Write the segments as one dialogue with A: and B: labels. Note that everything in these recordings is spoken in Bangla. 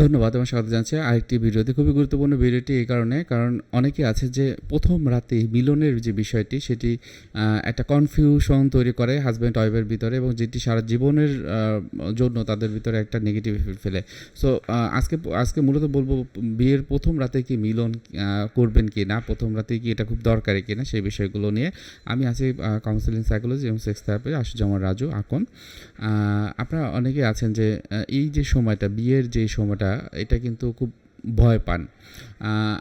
A: ধন্যবাদ আমার স্বাগত জানাচ্ছি। আরেকটি ভিডিওতে খুবই গুরুত্বপূর্ণ ভিডিওটি এই কারণে, কারণ অনেকে আছে যে প্রথম রাতে মিলনের যে বিষয়টি, সেটি একটা কনফিউশন তৈরি করে হাজব্যান্ড ওয়াইফের ভিতরে এবং যেটি সারা জীবনের জন্য তাদের ভিতরে একটা নেগেটিভ এফেক্ট ফেলে। সো আজকে আজকে মূলত বলব বিয়ের প্রথম রাতে কি মিলন করবেন কি না প্রথম রাতে কি এটা খুব দরকারি কি না সেই বিষয়গুলো নিয়ে আমি আছি কাউন্সিলিং সাইকোলজি এবং সেক্স থেরাপি আশুজামান রাজু, আকন। আপনারা অনেকে আছেন যে এই যে সময়টা, বিয়ের যে সময়টা এটা কিন্তু খুব ভয় পান।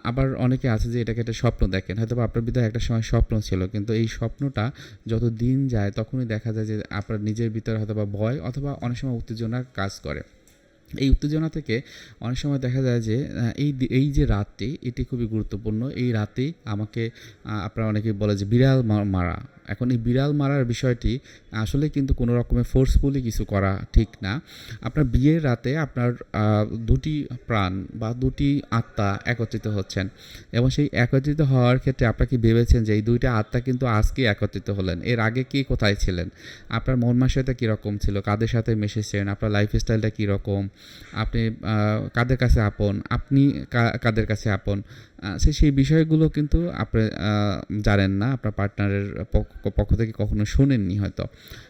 A: আবার অনেকে আছে যে এটাকে একটা স্বপ্ন দেখেন। হয়তো আপনার ভিতরে একটা সময় স্বপ্ন ছিল, কিন্তু এই স্বপ্নটা যত দিন যায় তখনই দেখা যায় যে আপনার নিজের ভিতরে হয়তো বা ভয় অথবা অনেক সময় উত্তেজনার কাজ করে। এই উত্তেজনা থেকে অনেক সময় দেখা যায় যে এই এই যে রাতটি এটি খুবই গুরুত্বপূর্ণ। এই রাতেই আমাকে আপনারা অনেকে বলে যে বিড়াল মারা। এখন এই বিড়াল মারার বিষয়টি আসলে কিন্তু কোনো রকমের ফোর্সফুলি কিছু করা ঠিক না। আপনার বিয়ের রাতে আপনার দুটি প্রাণ বা দুটি আত্মা একত্রিত হচ্ছেন এবং সেই একত্রিত হওয়ার ক্ষেত্রে আপনারা কি ভেবেছেন যে এই দুইটা আত্মা কিন্তু আজকে একত্রিত হলেন? এর আগে কি কোথায় ছিলেন? আপনার মন মানসিকতা কীরকম ছিল? কাদের সাথে মিশেছেন? আপনার লাইফ স্টাইলটা কীরকম? আপনি কাদের কাছে আপন? আপনি কাদের কাছে আপন? সে, সেই বিষয়গুলো কিন্তু আপনি জানেন না। আপনার পার্টনারের পক্ষ পক্ষ থেকে কখনো শোনেননি হয়তো।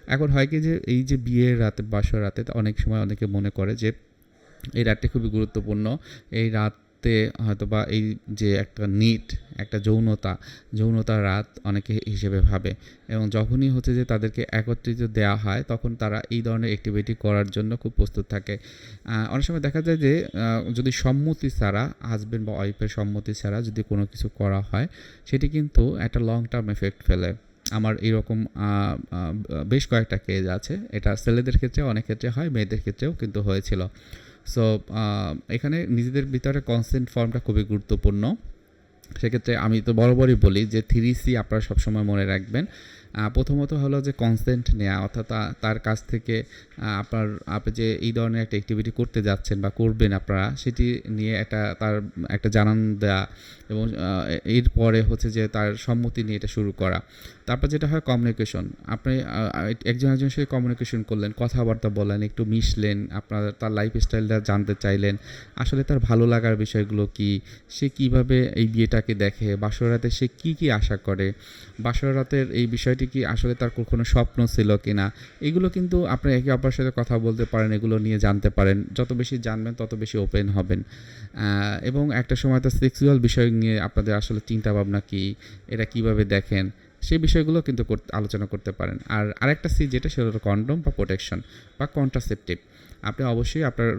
A: এখন হয় কি যে, এই যে বিয়ের রাতে, বাসর রাতে অনেক সময় অনেকে মনে করে যে, এই রাতটি খুবই গুরুত্বপূর্ণ। এই রাতে হয়তো বা এই যে একটা নিট, একটা যৌনতা যৌনতার রাত অনেকে হিসেবে ভাবে। এবং যখনই হচ্ছে যে তাদেরকে একত্রিত দেওয়া হয়, তখন তারা এই ধরনের অ্যাক্টিভিটি করার জন্য খুব প্রস্তুত থাকে। অনেক সময় দেখা যায় যে যদি সম্মতি ছাড়া হাজব্যান্ড বা ওয়াইফের সম্মতি ছাড়া যদি কোনো কিছু করা হয়, সেটি কিন্তু একটা লং টার্ম এফেক্ট ফেলে। আমার এরকম বেশ কয়েকটা কেজ আছে। এটা ছেলেদের ক্ষেত্রে, অনেক ক্ষেত্রে হয়, মেয়েদের ক্ষেত্রেও কিন্তু হয়েছিল। সো এখানে নিজেদের ভিতরে কনসেন্ট ফর্মটা খুবই গুরুত্বপূর্ণ। সেক্ষেত্রে আমি তো বরাবরই বলি যে থ্রি সি আপনারা সবসময় মনে রাখবেন। প্রথমত হলো যে কনসেন্ট নেওয়া অর্থাৎ তার কাছ থেকে আপনার, আপনি যে এই ধরনের একটা অ্যাক্টিভিটি করতে যাচ্ছেন বা করবেন আপনারা, সেটি নিয়ে একটা, তার, একটা জানান দেওয়া এবং এরপরে হচ্ছে যে তার সম্মতি নিয়ে এটা শুরু করা। তারপর যেটা হয় কমিউনিকেশন আপনি একজন একজনের সাথে কমিউনিকেশন করলেন, কথাবার্তা বললেন, একটু মিশলেন, আপনার, তার লাইফ স্টাইলটা জানতে চাইলেন, আসলে তার ভালো লাগার বিষয়গুলো কি, সে কীভাবে এই বিয়েটাকে দেখে বাসরাতে সে কি কি আশা করে বাসরাতের এই বিষয়টি কি আসলে তার কোনো স্বপ্ন ছিল কি না এগুলো কিন্তু আপনি একে অপরের সাথে কথা বলতে পারেন, এগুলো নিয়ে জানতে পারেন। যত বেশি জানবেন, তত বেশি ওপেন হবেন। এবং একটা সময় তো সেক্সুয়াল বিষয় নিয়ে আপনাদের আসলে চিন্তা ভাবনা কি? এটা কীভাবে দেখেন? সেই বিষয়গুলো কিন্তু আলোচনা করতে পারেন। আর আরেকটা সি যেটা, সেটা হলো কন্ডম বা প্রোটেকশন বা কন্ট্রাসেপটিভ আপনি অবশ্যই আপনার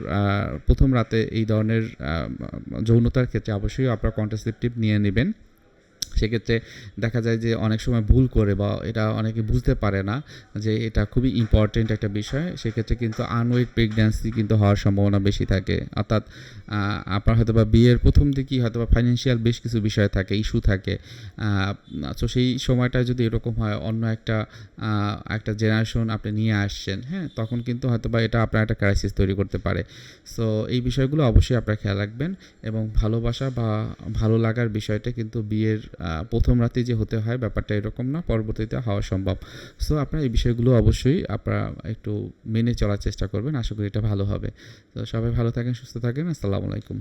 A: প্রথম রাতে এই ধরনের যৌনতার ক্ষেত্রে অবশ্যই আপনার কন্ট্রাসেপটিভ নিয়ে নেবেন। সেক্ষেত্রে দেখা যায় যে অনেক সময় ভুল করে বা এটা অনেকে বুঝতে পারে না যে এটা খুবই ইম্পর্টেন্ট একটা বিষয়। সেক্ষেত্রে কিন্তু আনওয়েড প্রেগন্যান্সি কিন্তু হওয়ার সম্ভাবনা বেশি থাকে। অর্থাৎ আপনার হয়তো বা বিয়ের প্রথম দিকেই হয়তো বা ফাইন্যান্সিয়াল বেশ কিছু বিষয় থাকে ইস্যু থাকে। তো সেই সময়টা যদি এরকম হয়, অন্য একটা একটা জেনারেশন আপনি নিয়ে আসছেন হ্যাঁ তখন কিন্তু হয়তো বা এটা আপনার একটা ক্রাইসিস তৈরি করতে পারে। সো এই বিষয়গুলো অবশ্যই আপনারা খেয়াল রাখবেন এবং ভালোবাসা বা ভালো লাগার বিষয়টা কিন্তু বিয়ের প্রথম রাতে যে হতে হয় ব্যাপারটা এরকম না, পরবর্তীতে হওয়া সম্ভব। সো আপনারা এই বিষয়গুলো অবশ্যই আপনারা একটু মেনে চলার চেষ্টা করবেন, আশা করি এটা ভালো হবে। তো সবাই ভালো থাকেন, সুস্থ থাকেন, আসসালামু আলাইকুম।